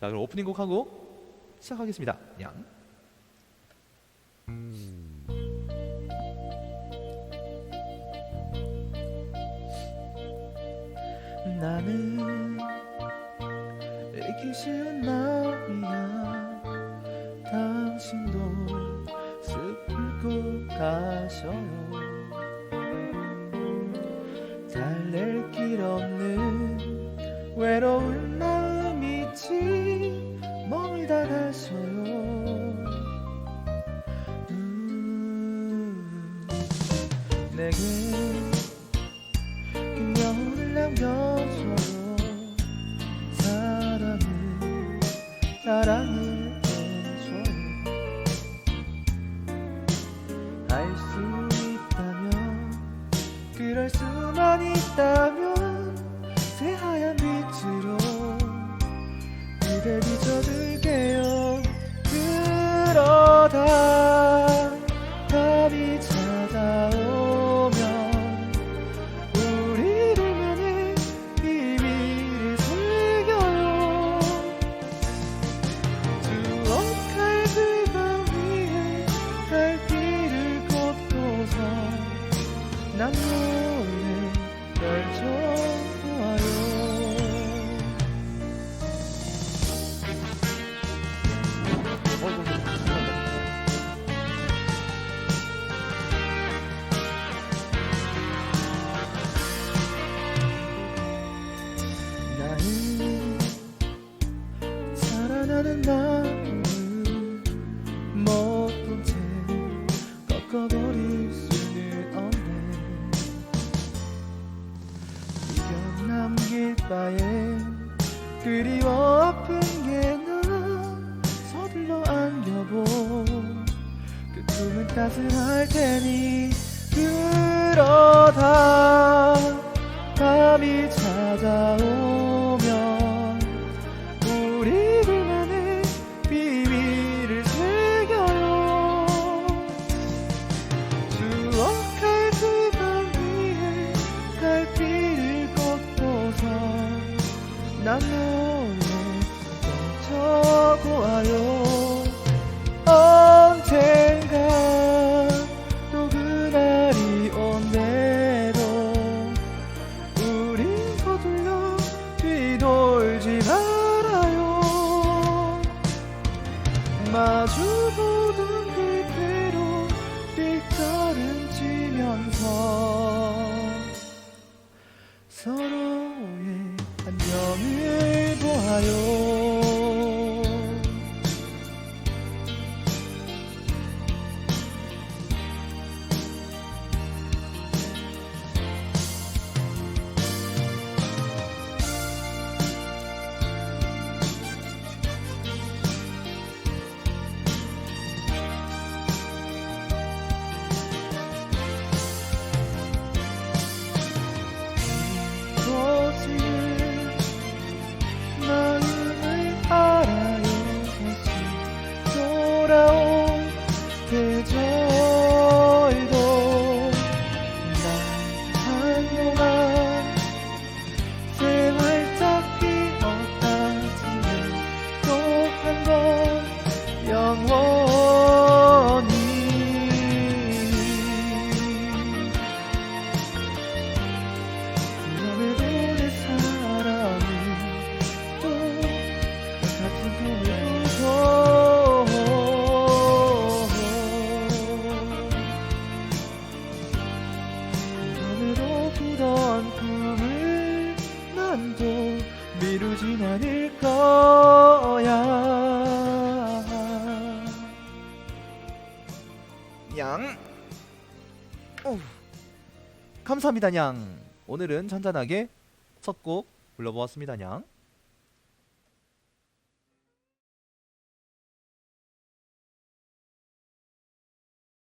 자 그럼 오프닝 곡 하고 시작하겠습니다. 양. 나는 읽기 쉬운 마음이야 당신도 슬플 것 가셔요 내게 그녀를 남겨줘요 사랑을 사랑을 해줘요 알 수 있다면 그럴 수만 있다면 새하얀 빛으로 그대 비춰줄게 나는 마음을 못본 채 꺾어버릴 수는 없네. 이겨 남길 바에 그리워 아픈 게난 서둘러 안겨보 그 꿈은 따스할 테니 그러다 난 노래 펼쳐보아요 언젠가 또 그날이 온대도 우린 서둘러 뒤돌지 말아요. 마주 안 꿈을 꾸고 그럼에도 그런 꿈을 난또 미루진 않을 거야 양. 오. 감사합니다 냥 오늘은 잔잔하게 첫곡 불러보았습니다 냥